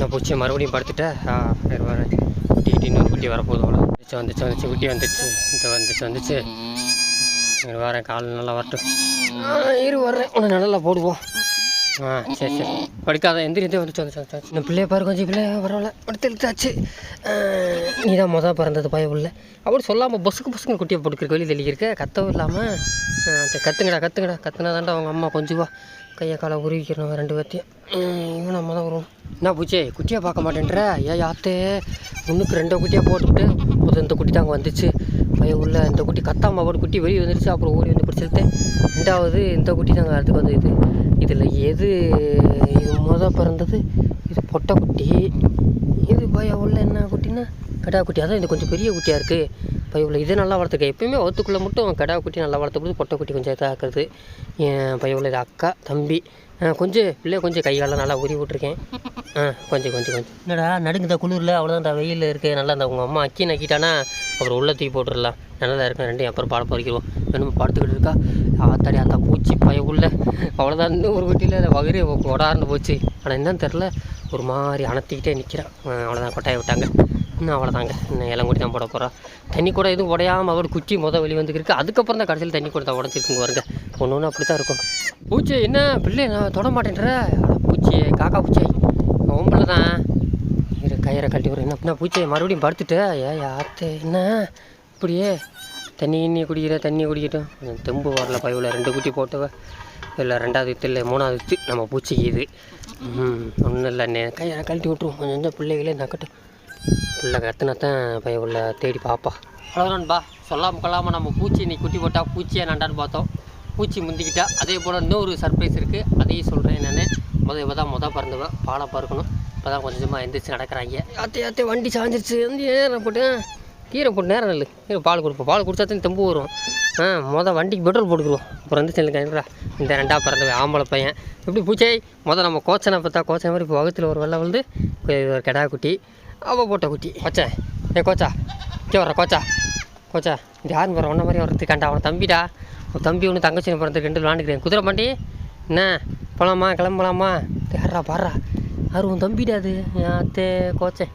என்ன பூச்சி மறுபடியும் படுத்துட்டா ஆ வேறு வர குட்டி குட்டி இன்னொரு குட்டி வரப்போகுது அவ்வளோ வந்துச்சு வந்துச்சு வந்துச்சு குட்டி வந்துச்சு. இந்த வந்துச்சு வந்துச்சு. வரேன் கால் நல்லா வரட்டும். இரு வர்றேன். உன்னை நல்லா போடுவோம். ஆ சரி சரி. படுக்காத எந்திரி எந்திரி வந்துச்சு வந்துச்சு வந்துச்சு இந்த பிள்ளைய பாரு கொஞ்சம் பிள்ளைய பரவாயில்ல. படுத்து எழுத்தாச்சு. நீ தான் மொதல் பிறந்தது பய உள்ள. அப்படி சொல்லாமல் பஸ்ஸுக்கு பஸ்ஸுக்கு குட்டியை போட்டுக்கிற வெளியே தெளிக்கிருக்க கத்தவும் இல்லாமல் கற்றுங்கடா கற்றுங்கடா கத்துனா தாண்டா அவங்க அம்மா கொஞ்சம் வா. கையை காலை உருவிக்கிறோம் ரெண்டு பேர்த்தையும். இவனை மொதல் வரும் என்ன பூச்சி குட்டியை பார்க்க மாட்டேன்ற? ஏ யாத்தே. முன்னுக்கு ரெண்டோ குட்டியாக போட்டுவிட்டு முதல் இந்த குட்டி தாங்க வந்துச்சு. பய உள்ள இந்த குட்டி கத்தாமல் போட்டு குட்டி வெளியே வந்துருச்சு. அப்புறம் ஓடி வந்து பிடிச்சிருந்தேன் ரெண்டாவது இந்த குட்டி தாங்க அடுத்துக்கு வந்து இது எது இது முத பிறந்தது? இது பொட்டை குட்டி. இது பய உள்ள என்ன குட்டின்னா கடா குட்டி. அதான் இது கொஞ்சம் பெரிய குட்டியாக இருக்குது பய உள்ள இது நல்லா வளர்த்துக்க. எப்பயுமே ஒத்துக்குள்ளே மட்டும் கடா குட்டி நல்லா வளர்த்துக்கிறது பொட்டை குட்டி கொஞ்சம் இதாக்குறது. என் பய உள்ள இது அக்கா தம்பி. கொஞ்சம் பிள்ளை கொஞ்சம் கை நல்லா உரி விட்ருக்கேன் ஆ கொஞ்சம் கொஞ்சம் கொஞ்சம் என்னடா நடுங்குதா குளிரில் அவ்வளோதான் வெயில் இருக்குது நல்லா அந்த உங்கள் அம்மா அக்கி நக்கிட்டானா அப்புறம் உள்ள தூக்கி போட்டுடலாம் நல்லா இருக்கும் ரெண்டையும் அப்புறம் பாட பறிக்கிறோம். வேணும் படுத்துக்கிட்டு இருக்கா? ஆத்தாடி ஆத்தா பூச்சி பய உள்ள. அவ்வளோதான் இன்னும் ஒரு குட்டியில் வயிறு கொடார்ந்து போச்சு. ஆனால் என்னன்னு தெரில ஒரு மாதிரி அணத்திக்கிட்டே நிற்கிறான் அவ்வளோதான் கொட்டாய விட்டாங்க. இன்னும் அவ்வளோதாங்க இன்னும் இளங்குடி தான் போட போகிறான் தண்ணி கூட எதுவும் உடையாமல் அவர் குச்சி மொதல் வெளியே வந்துருக்கு அதுக்கப்புறம் தான் கடைசியில் தண்ணி கூட தான் உடச்சிருக்குங்க வருங்க ஒன்று ஒன்று அப்படி தான் இருக்கும். பூச்சி என்ன? பிள்ளை நான் தொட மாட்டேன்ற. பூச்சி காக்கா பூச்சி. உன் தான் இரு கயிறை கழட்டி விடுறேன் என்ன பூச்சி? மறுபடியும் படுத்துட்டு. ஏ யாத்தே என்ன? இப்படியே தண்ணி இன்னி குடிக்கிற தண்ணி குடிக்கட்டும். தெம்பு வரல பைவில் ரெண்டு குட்டி போட்டவ. இல்லை ரெண்டாவது வித்து இல்லை மூணாவது வித்து. நம்ம பூச்சிக்கு இது. ம் ஒன்றும் இல்லை நே கையை கழட்டி விட்ருவோம் கொஞ்சம் கொஞ்சம் பிள்ளைகளே நக்கட்டும். பிள்ளை கத்துனா தான் உள்ள தேடி பாப்பா. அவ்வளோதான்பா சொல்லாமல் கொள்ளாமல் நம்ம பூச்சி இன்னைக்கு குட்டி போட்டால் பூச்சியே நண்டான்னு பார்த்தோம். பூச்சி முந்திக்கிட்டா அதே போல் இன்னொரு சர்ப்ரைஸ் இருக்குது அதையும் சொல்கிறேன் நான். முதல் இப்போ தான் மொதல் பிறந்தவன் பாலை பறக்கணும் இப்போ தான் கொஞ்சமாக எந்திரிச்சு நடக்கிறாங்க. அத்தை அத்தை வண்டி சாஞ்சிருச்சு. வந்து நேரம் போட்டேன் கீரை போட்டு நேரம் இல்லை. கீரை பால் கொடுப்போம். பால் குடிச்சா தான் தெம்பு வரும். ஆ மொதல் வண்டிக்கு பெட்ரோல் போட்டுக்குருவோம் அப்புறம் வந்து செல்லுங்க இந்த ரெண்டா பிறந்தவன் ஆம்பளை பையன். எப்படி பூச்சை? மொதல் நம்ம கோச்சனை பார்த்தா கோச்சனை மாதிரி இப்போ வகுத்தில் ஒரு வெள்ளை வந்து ஒரு கிடா குட்டி அவள் போட்ட குட்டி. கோச்சா. ஏ கோச்சா. இங்கே வர கோச்சா. கோச்சா. இது யாரும் வர ஒன்றை மாதிரி வரது கண்டா. அவனை தம்பிடா. தம்பி ஒன்று தங்கச்சி பிறந்து ரெண்டு விளாண்டுக்கிறேன் குதிரை பாண்டி என்ன? போகலாமா கிளம்பலாமா? யாரா பாடுறா. அது உன் தம்பிடா அது? யாத்தே கோச்சே.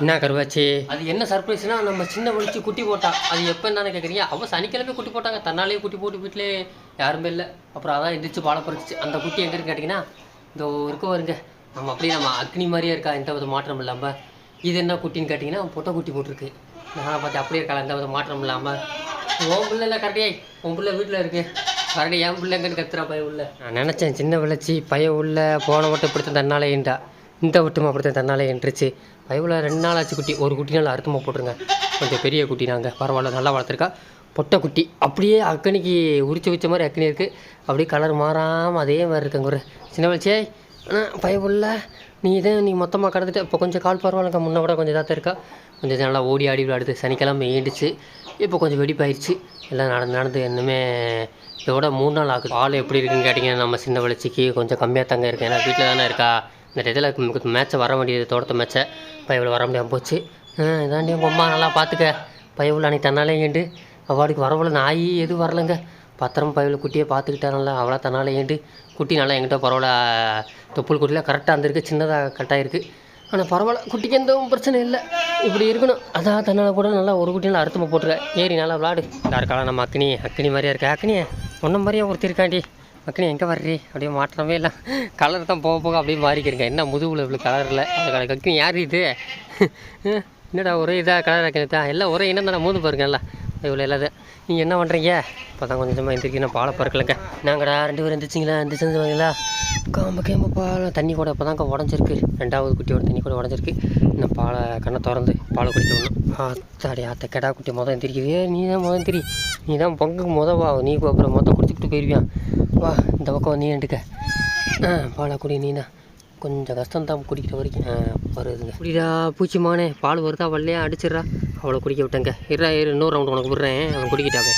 என்ன கருவாச்சி? அது என்ன சர்ப்ரைஸ்னா நம்ம சின்ன வலிச்சு குட்டி போட்டா. அது எப்போ தானே கேட்குறீங்க அவன் சனிக்கிழமை குட்டி போட்டாங்க. தன்னாலே குட்டி போட்டு வீட்டிலே யாருமே இல்லை. அப்புறம் அதான் எந்திரிச்சு பாலை பறிச்சு அந்த குட்டி எங்கே இருக்கு கேட்டிங்கன்னா இந்த இருக்க வருங்க நம்ம அப்படியே நம்ம அக்னி மாதிரியே இருக்கா? எந்த வித மாற்றம் இல்லாமல் இது என்ன குட்டின்னு கேட்டிங்கன்னா பொட்டை குட்டி போட்டிருக்கு. நான் பார்த்து அப்படியே இருக்கா? எந்த வித மாற்றம் இல்லாமல் உன் பிள்ளைல இல்லை உன் பிள்ளை வீட்டில் இருக்கு. கரடி என் பிள்ளைங்கன்னு கத்துறா பையன் உள்ள. நான் நினச்சேன் சின்ன விளைச்சி பையன் உள்ள போன வட்டம் இப்படித்தான் தன்னாலே ஏண்டா? இந்த வட்டமும் அப்படித்தான் தன்னாலே என்றுச்சு பயவுல ரெண்டு நாள் ஆச்சு குட்டி ஒரு குட்டினால் அறுத்தமாக போட்டுருங்க. கொஞ்சம் பெரிய குட்டி நாங்கள் பரவாயில்ல நல்லா வளர்த்துருக்கா. பொட்டை குட்டி. அப்படியே அக்கனிக்கு உரிச்சு வச்ச மாதிரி அக்கனி இருக்குது அப்படியே கலர் மாறாமல் அதே மாதிரி இருக்குங்க ஒரு சின்ன வளர்ச்சியே ஆனால் பயபுள்ள நீ இதே நீ மொத்தமாக கடந்துட்டு இப்போ கொஞ்சம் கால் பரவாயில்லங்க. முன்ன விட கொஞ்சம் இதாக இருக்கா. கொஞ்சம் நல்லா ஓடி ஆடி விளையாடுது சனிக்கிழமை ஏண்டிச்சு இப்போ கொஞ்சம் வெடிப்பாயிருச்சு. எல்லாம் நடந்து நடந்து இன்னுமே இதோட மூணு நாள் ஆகுது. ஆள் எப்படி இருக்குன்னு கேட்டிங்கன்னா நம்ம சின்ன வளர்ச்சிக்கு கொஞ்சம் கம்மியாக தாங்க இருக்கு. ஏன்னா வீட்டில் தானே இருக்கா? இந்த இதில் மேட்ச்சை வர வேண்டியது தோட்டத்தை மேட்ச்சை பையவில் வர முடியாமல் போச்சு. இதாண்டி உங்கள் அம்மா நல்லா பார்த்துக்க பயவில் அன்றைக்கி தன்னாலே ஏண்டு. அவாடுக்கு வரவுல நாய் எதுவும் வரலைங்க. பத்திரம் பயவில் குட்டியை பார்த்துக்கிட்டா நல்லா அவளா தன்னாலே ஏண்டு. குட்டி நல்லா எங்கிட்ட பரவாயில்ல. தொப்புள் குட்டியில் கரெக்டாக இருந்திருக்கு சின்னதாக கரெக்டாக இருக்குது ஆனால் பரவாயில்ல குட்டிக்கு எந்த பிரச்சனை இல்லை. இப்படி இருக்கணும். அதான் தன்னால் கூட நல்லா ஒரு குட்டியில் நல்லா அறுத்தமாக ஏறி நல்லா விளாடு. யாருக்கால நம்ம அக்னி அக்னி மாதிரியா இருக்கா? அக்னியே ஒன்றும் மாதிரியே ஒருத்திருக்காண்டி அக்னி எங்கே வர்றி? அப்படியே மாற்றமே இல்லை. கலர் தான் போக போக அப்படியே மாறிக்கிறீங்க என்ன முதுகுல இவ்வளோ கலர் இல்லை? அது அக்னி யார் இது? என்னடா ஒரே இதாக கலர் அக்னி எல்லாம் ஒரே இனம் தானே மூணு பாருங்க எல்லாம் இவ்வளோ இல்லாத. நீங்கள் என்ன பண்ணுறீங்க இப்போ தான் கொஞ்சமாக எந்திரிக்கணும். பாலை பறக்கலைங்க. நாங்கடா ரெண்டு பேரும் எந்திரிச்சிங்களா? எந்திரிச்சிருந்துவாங்களா காம்ப கேம்ப பால் தண்ணி கூட இப்போ தாங்க உடஞ்சிருக்கு. ரெண்டாவது குட்டியோட தண்ணி கூட உடஞ்சிருக்கு. இன்னும் பாலை கண்ணை திறந்து பாலை குடிக்க விடணும் ஆத்தாடி ஆத்த கெடா குட்டி மொதல் எந்திரிக்குது. ஏ நீ தான் மொதல் திரி நீ தான் பொங்குக்கு மொதல் வா. நீ அப்புறம் மொதல் குடிச்சுக்கிட்டு போயிருவியான் வா இந்த பக்கம் நீ எடுக்க ஆ பாலை குடி நீ தான் கொஞ்சம் கஷ்டம் தான் குடிக்கிற வரைக்கும். வருதுங்க. குடிடா பூச்சி மானே. பால் வருதா வரலையா? அடிச்சிடுறா. அவளை குடிக்க விட்டேங்க. இருடா இரு இன்னொரு ரவுண்ட் உனக்கு விட்றேன். அவன் குடிக்கிட்டாவே.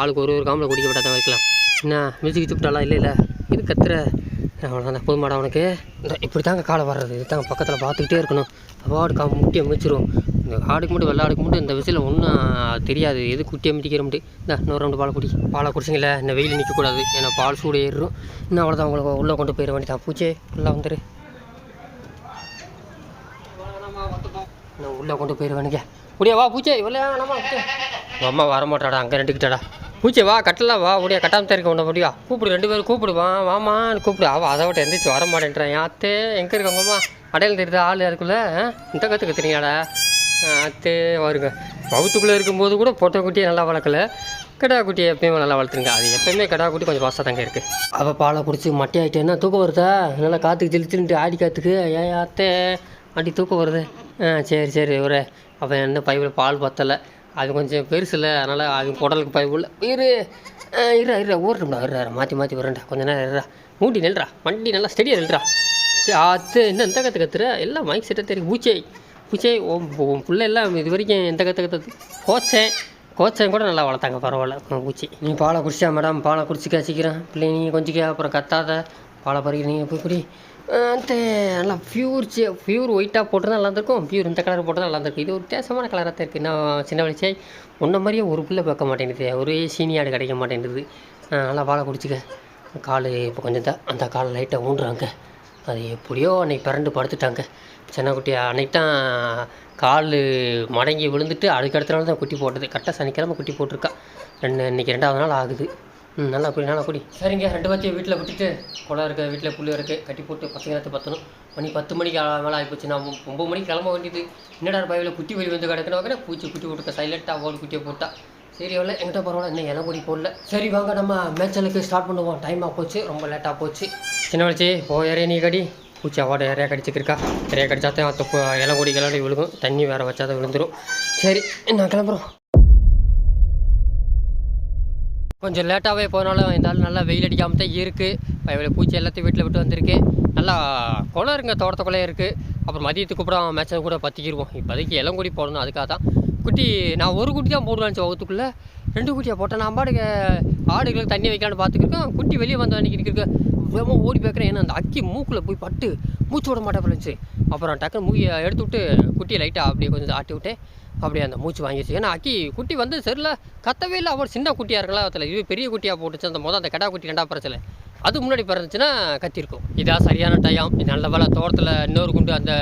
ஆளுக்கு ஒரு ஒரு காமில் குடிக்க விட்டாதான் வைக்கலாம். என்ன மிதிச்சு விட்டாலாம் இல்லை இல்லை. இது கத்துற. அவ்வளோதான் போதுமாடா அவனுக்கு. இந்த இப்படி தாங்க காலை வர்றது. இது தாங்க பக்கத்தில் பார்த்துக்கிட்டே இருக்கணும். அவார்டு கா முட்டியை மிச்சிரும் இந்த ஆடுக்கு மட்டும் வெள்ளாடுக்கு மட்டும் இந்த விசில் ஒன்றும் தெரியாது. எது குட்டியை மிட்டிக்கிற மட்டும்? இந்த இன்னொரு ரெண்டு பாலை குடி. பாலை குடிச்சிங்கள இந்த வெயில் நிற்கக்கூடாது ஏன்னா பால் சூடு ஏறும் இன்னும் அவ்வளோதான் உங்களுக்கு உள்ளே கொண்டு போயிட வேண்டியதான் பூச்சே உள்ளே வந்துரு. நான் உள்ளே கொண்டு போயிடுவேனுங்க முடியா வா பூச்சே. இவ்வளோ அம்மா வர மாட்டாடா. அங்கே ரெண்டுக்கிட்டடா பூச்சி வா கட்டலாம் வா முடியா கட்டாமல் தான் இருக்க முடியா? கூப்பிடு ரெண்டு பேரும் கூப்பிடுவான். வாமான்னு கூப்பிடு. அவள் அதை விட்டு எந்திரிச்சு வர மாட்டேன்றான். யாத்தே எங்கே இருக்கவங்கம்மா? அடையில் தெரியுது ஆள் அதுக்குள்ளே இந்த கற்று கத்துறீங்கடா அத்தே வருங்க வகுத்துக்குள்ளே இருக்கும்போது கூட பொட்டை குட்டியை நல்லா வளர்க்கல. கிடா குட்டியை எப்பயுமே நல்லா வளர்த்துருங்க. அது எப்பயுமே கிடா குட்டி கொஞ்சம் வாசம் தாங்க இருக்குது அவள் பாலை குடிச்சு மட்டை ஆகிட்டேன்னா தூக்கம் வருதா? நல்லா காற்றுக்கு ஜிலு ஜிலுன்ட்டு ஆடி காற்றுக்கு ஏன் அத்தே அடி தூக்கம் வருது? ஆ சரி சரி ஒரு அவன் என்ன பைப்பில் பால் பத்தலை. அது கொஞ்சம் பெருசுல அதனால் அது குடலுக்கு பயவுள்ள உள்ள இரு. ஆ, இருடா இருடா இருடா மாற்றி மாற்றி வரேன்டா கொஞ்ச நேரம் இருடா. மூட்டி நெல்றா. வண்டி நல்லா ஸ்டெடியாக நெல்றா. சரி அது என்ன எந்த கற்று கத்துற? எல்லாம் மைக் செட்டாக தெரியும் பூச்சை. பூச்சை உன் உன் பிள்ளை எல்லாம் இது வரைக்கும் எந்த கற்று கற்று கோச்சேன் கோச்சேன் கூட நல்லா வளர்த்தாங்க பரவாயில்ல. பூச்சி. நீ பாலை குடிச்சா மேடம் பாலை குடிச்சிக்க சீக்கிரம். பிள்ளை நீங்கள் கொஞ்சிக்க அப்புறம் கத்தாத. பாலை பறிக்கிறீங்க நீங்கள் போய் குடி அந்த நல்லா பியூர் பியூர் ஒயிட்டாக போட்டு நல்லா இருந்திருக்கும் பியூர் இந்த கலர் போட்டால் நல்லா இருந்திருக்கும் இது ஒரு வித்தியாசமான கலராக தான் இருக்குது நான் சின்ன வயசே உன்ன மாதிரியே ஒரு பிள்ளை பார்க்க மாட்டேங்குது. ஒரே சீனியாடு கிடைக்க மாட்டேங்குது. நல்லா வாழை குடிச்சிக்க. கால் இப்போ கொஞ்சம் தான். அந்த கால் லைட்டாக ஊண்டுறாங்க அது எப்படியோ அன்னைக்கு பிறண்டு படுத்துட்டாங்க. சின்ன குட்டி அன்னைக்கு தான் கால் மடங்கி விழுந்துட்டு அதுக்கு அடுத்த நாள் தான் குட்டி போட்டது. கரெக்டாக சனிக்கிழமை குட்டி போட்டிருக்கா. ரெண்டு இன்னைக்கு ரெண்டாவது நாள் ஆகுது. ம் நல்லா குடி நல்லா குடி. சரிங்க ரெண்டு பத்தியும் வீட்டில் விட்டுட்டு குளம் இருக்குது வீட்டில் புள்ளி இருக்குது கட்டி போட்டு பசங்க நேரத்தை பற்றணும் மணி பத்து மணிக்கு ஆ- மேலே ஆகிப்போச்சு நான் ஒம்பது மணிக்கு கிளம்ப வேண்டியது. என்னடா பையில் குட்டி வெளி வந்து கிடக்கணும் பூச்சி குட்டி போட்டுக்க சைலண்ட்டாக ஓடு குட்டியை போட்டா. சரி எவ்வளோ எங்கிட்ட பரவாயில்ல இன்னும் இலை கொடி போடல. சரி வாங்க நம்ம மேய்ச்சலுக்கு ஸ்டார்ட் பண்ணுவோம். டைமாக போச்சு ரொம்ப லேட்டாக போச்சு. சின்ன வச்சு ஓ இறைய நீ கடி. பூச்சி அவார்டு நிறையா கடிச்சிக்கிருக்கா நிறையா கடிச்சா தான் அத்த இலை கொடி கிளடி விழுகும். தண்ணி வேறு வச்சா தான் விழுந்துடும் சரி நான் கிளம்புறோம். கொஞ்சம் லேட்டாகவே போனாலும் இருந்தாலும் நல்லா வெயில் அடிக்காமல் தான் இருக்குது பயவில் பூச்சி எல்லாத்தையும் வீட்டில் விட்டு வந்திருக்கு. நல்லா குளம் இருங்க தோட்டத்துக்குள்ளே இருக்குது அப்புறம் மதியத்துக்கு அப்புறம் மேட்சம் கூட பற்றிக்கிடுவோம் இப்போதைக்கு இளங்குடி போடணும் அதுக்காக தான். குட்டி நான் ஒரு குட்டி தான் போடுவேன் வகுத்துக்குள்ளே. ரெண்டு குட்டியாக போட்டேன். நான் பாடுக்கு ஆடுகளுக்கு தண்ணி வைக்கலான்னு பார்த்துக்கிருக்கேன். குட்டி வெளியே வந்து அன்றைக்கி இருக்கு. வேகமாக ஓடி பார்க்குறேன். ஏன்னா அந்த அக்கி மூக்கில் போய் பட்டு மூச்சு விட மாட்டேன் இருந்துச்சு. அப்புறம் டக்குன்னு மூக்கியை எடுத்து விட்டு குட்டியை லைட்டாக அப்படியே கொஞ்சம் ஆட்டி விட்டேன். அப்படியே அந்த மூச்சு வாங்கிடுச்சு ஏன்னா அக்கி குட்டி வந்து சரில கத்தவே இல்லை. அவர் சின்ன குட்டியாக இருக்கலாம் அதில் இது பெரிய குட்டியாக போட்டுச்சு. அந்த மொதல் அந்த கடா குட்டி ரெண்டா பறச்சல. அது முன்னாடி பிறந்துச்சுன்னா கத்திருக்கும். இதான் சரியான டைம் நல்ல வேலை தோட்டத்தில் இன்னொரு குண்டு அந்த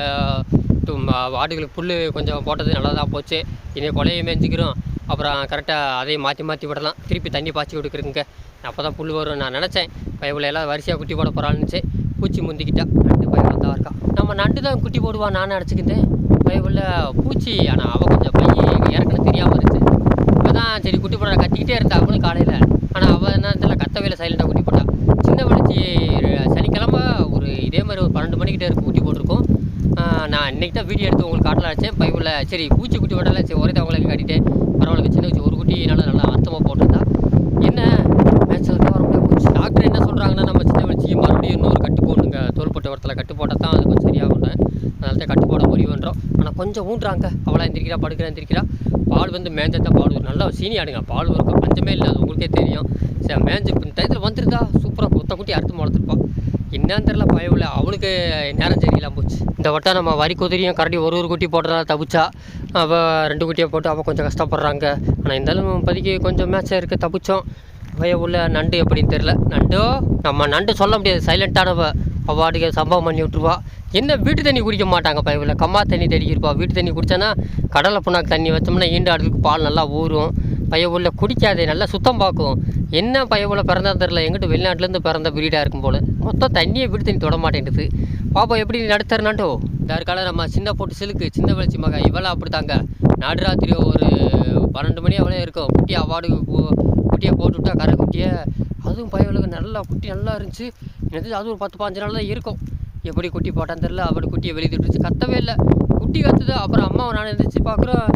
வாடுகளுக்கு ஆடுகளுக்கு புல் கொஞ்சம் போட்டது நல்லா தான் போச்சு. இனி கொலையை மேய்ஞ்சிக்கிறோம் அப்புறம் கரெக்டாக அதையும் மாற்றி மாற்றி விடலாம். திருப்பி தண்ணி பாய்ச்சி விடுக்குறேங்க அப்போ தான் புல் வரும் நான் நினச்சேன். பயவில் எல்லாம் வரிசையாக குட்டி போட போகிறான்னு பூச்சி முந்திக்கிட்டா. நண்டு பயவில் தான் இருக்கா. நம்ம நண்டு தான் குட்டி போடுவான் நான் நினச்சிக்கிட்டேன். பயவில் பூச்சி ஆனால் அவள் கொஞ்சம் பையன் இறக்குன்னு தெரியாமல் இருந்துச்சு. இப்போ தான் சரி குட்டி போட கத்திக்கிட்டே இருந்தா அவளும் காலையில். ஆனால் அவள் என்ன தெரியல கத்தவையில் சைலண்டாக குட்டி போட்டா சின்ன வளர்ச்சி சனிக்கிழமை ஒரு இதே மாதிரி ஒரு பன்னெண்டு மணிக்கிட்ட இருக்கு குட்டி போட்டிருக்கோம். நான் இன்றைக்கி தான் வீடியோ எடுத்து உங்களுக்கு காட்டலாம் வச்சேன் பைபிளில் சரி பூச்சி குட்டி போட்டால சரி ஒரே அவங்களுக்கு கட்டிட்டு பரவாயில்ல சின்ன வச்சு ஒரு குட்டி நல்லா நல்லா அர்த்தமாக போட்டிருந்தா. என்ன? மேட்ச்சில் டாக்டர் என்ன சொல்கிறாங்கன்னா நம்ம சின்ன வச்சு மறுபடியும் இன்னொரு கட்டு போடணுங்க தோள்பட்ட இடத்துல கட்டு போட்டால் தான் அது கொஞ்சம் சரியாகும் அதனால தான் கட்டு கொஞ்சம் ஊன்றாங்க. அவளாக எந்திரிக்கிறா படுக்கிறா எந்திரிக்கிறா. பால் வந்து மேஞ்சத்தான் பால் நல்லா சீனி ஆடுங்க. பால் இருக்கும் பஞ்சமே இல்லை. அது உங்களுக்கே தெரியும். சரி மேஞ்சு இந்த டயத்தில் வந்துருந்தா சூப்பராக கொத்த குட்டி அறுத்து வளர்த்துருப்பான் என்னன்னு தெரில பயவில் அவனுக்கு நேரம் சரியில்லாம போச்சு இந்த வட்டம் நம்ம வரி குதிரையும் கரடி ஒரு ஒரு குட்டி போடுறதா தப்பிச்சா அவள் ரெண்டு குட்டியை போட்டு அவள் கொஞ்சம் கஷ்டப்படுறாங்க. ஆனால் இருந்தாலும் இப்போதைக்கு கொஞ்சம் மேட்சாக இருக்குது தப்பிச்சோம். பயவுள்ள உள்ள நண்டு எப்படின்னு தெரில நண்டோ? நம்ம நண்டு சொல்ல முடியாது. சைலண்ட்டானவ அவாடுக்கு சம்பவம் பண்ணி விட்ருவா என்ன வீட்டு தண்ணி குடிக்க மாட்டாங்க பயவில் கம்மா தண்ணி தேடிக்கிருப்பா வீட்டு தண்ணி குடித்தானா கடலை புண்ணாக்கு தண்ணி வச்சோம்னா ஈண்டு ஆடுக்கு பால் நல்லா ஊறும். பயவுள்ள குடிக்காதே நல்லா சுத்தம் பார்க்கும். என்ன பயவுள்ள பிறந்தா தெரில எங்கிட்ட வெளிநாட்டிலேருந்து பிறந்த பிரீடாக இருக்கும் போல். மொத்தம் தண்ணியை வீட்டு தண்ணி தொட மாட்டேங்குது பாப்பா எப்படி நடத்துறனாட்டோ இதற்கால நம்ம சின்ன போட்டு சிலுக்கு சின்ன வெளிச்சி மகா. இவெல்லாம் அப்படித்தாங்க. நடுராத்திரி ஒரு பன்னெண்டு மணி அவ்வளோ இருக்கும். குட்டி அவார்டு குட்டியை போட்டு விட்டா கரை குட்டியை அதுவும் பயவுளுக்கு நல்லா குட்டி நல்லா இருந்துச்சு. என்னது அது ஒரு பத்து பாஞ்சு நாள் தான் இருக்கும். எப்படி குட்டி போட்டான்னு தெரில அப்படி குட்டியை வெளியே விட்டுருச்சு கத்தவே இல்லை. குட்டி கத்துது அப்புறம் அம்மாவை நான் எழுந்திரிச்சு பார்க்குறோம்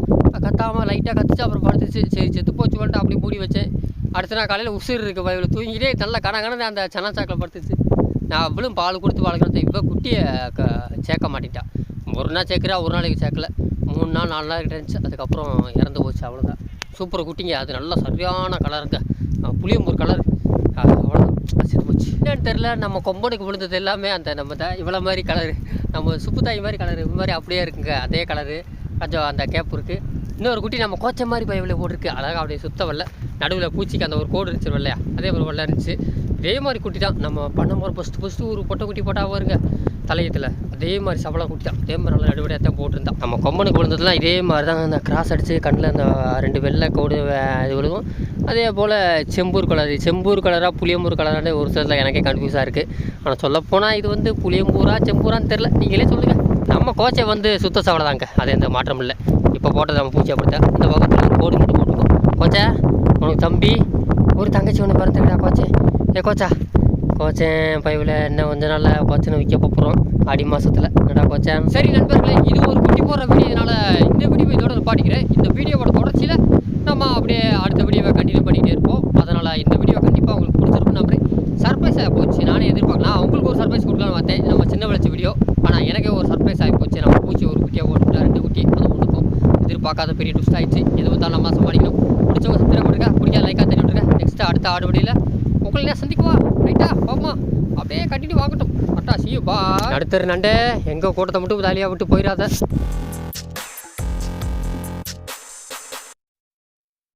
கத்தாமல் லைட்டாக கத்துச்சு அப்புறம் படுத்துச்சு. சரி செத்து போச்சு வந்துட்டு அப்படி மூடி வச்சேன். அடுத்த நாள் காலையில் உசுறு இருக்கு பயவில் தூங்கிட்டே நல்லா கன அந்த சனா சாக்கில் படுத்துச்சு. நான் அவளும் பால் கொடுத்து வளர்க்குறது இப்போ குட்டியை க சேர்க்க மாட்டேன்ட்டா ஒரு நாள் சேர்க்குறா ஒரு நாளைக்கு சேர்க்கல. மூணு நாள் நாலு நாள் இருந்துச்சு. அதுக்கப்புறம் இறந்து போச்சு அவ்வளோதான் சூப்பர் குட்டிங்க அது நல்லா சரியான கலருங்க புளியம்பூர் கலர் அவ்வளோ போச்சு. என்னன்னு தெரில நம்ம கொம்பனுக்கு விழுந்தது எல்லாமே அந்த நம்ம தான் இவ்வளோ மாதிரி கலரு நம்ம சுப்புத்தாய் மாதிரி கலரு இது மாதிரி அப்படியே இருக்குங்க. அதே கலரு கொஞ்சம் அந்த கேப் இருக்குது இன்னொரு குட்டி நம்ம கோச்ச மாதிரி பயவில் போட்டிருக்கு. அழகாக அப்படியே சுத்த வரல. நடுவில் பூச்சிக்கு அந்த ஒரு கோடு இருந்துச்சு இல்லையா? அதே ஒரு வரல இருந்துச்சு. இதே மாதிரி குட்டி தான். நம்ம பண்ண போகிற ஃபஸ்ட்டு ஃபஸ்ட்டு ஒரு பொட்டை குட்டி போட்டால் வருங்க தலையத்தில் அதே மாதிரி சபலம் குட்டி தான் அதே மாதிரி நல்லா நடுவடியாக தான் போட்டிருந்தான் நம்ம கொம்பனுக்கு விழுந்ததுலாம் இதே மாதிரி தான் அந்த கிராஸ் அடித்து கண்ணில் அந்த ரெண்டு வெள்ளை கோடு இது விழுகும். அதே போல் செம்பூர் கலர் செம்பூர் கலராக புளியம்பூர் கலரானே ஒரு சிலத்தில் எனக்கே கன்ஃபியூஸாக இருக்குது ஆனால் சொல்லப்போனால் இது வந்து புளியம்பூரா செம்பூரான்னு தெரில நீங்களே சொல்லுங்கள் நம்ம கோச்சை வந்து சுத்த சவலை தாங்க அது எந்த மாற்றம் இல்லை. இப்போ போட்டது நம்ம பூச்சி அப்படித்தான் இந்த பக்கத்தில் கோடு மட்டும் போட்டுருக்கோம் கோச்சா உனக்கு தம்பி ஒரு தங்கச்சி ஒன்று பிறந்துக்கிட்டா கோச்சே. ஏ கோச்சா கோச்சேன் பைவில் இன்னும் கொஞ்ச நாளில் கோச்சனை விற்க போகிறோம் ஆடி மாதத்தில் என்னடா கோச்சேன் சரி நண்பர்களே இது ஒரு குட்டி போடுற வீடியோ இதனால் இந்த வீடியோ இதோட பாடிக்கிறேன். இந்த வீடியோவோட தொடர்ச்சியில் நம்ம அப்படியே அடுத்த வீடியோவை கண்டினியூ பண்ணிகிட்டே இருப்போம். அதனால் இந்த வீடியோ கண்டிப்பாக உங்களுக்கு பிடிச்சிருக்கும் நம்புறேன். சர்ப்ரைஸ் ஆகி போச்சு நானே எதிர்பார்க்கலாம் அவங்களுக்கு ஒரு சர்ப்ரைஸ் கொடுக்கலாம்னு பார்த்தேன். நம்ம சின்ன வளர்ச்சி வீடியோ ஆனால் எனக்கே ஒரு சர்ப்ரைஸ் ஆகி போச்சு. நம்ம பூச்சி ஒரு குட்டியாக போட்டுட்டா ரெண்டு குட்டி. அது ஒன்றுக்கும் எதிர்பார்க்காத பெரிய ட்விஸ்ட் ஆகிடுச்சு எது வந்தாலும் நம்ம சமாளிக்கணும். பிடிச்சவங்க சப்ஸ்கிரைப் பண்ணுங்க பிடிக்காத லைக்காக தட்டி நெக்ஸ்ட்டு அடுத்த ஆடு வழியில் உங்களை சந்திக்குவா ரைட்டா போமா அப்படியே கட்டிட்டு வாங்கட்டும். அட்டா சியூ பா அடுத்த நண்டே எங்கள் கூட்டத்தை மட்டும் தாலியாக விட்டு போயிடாத.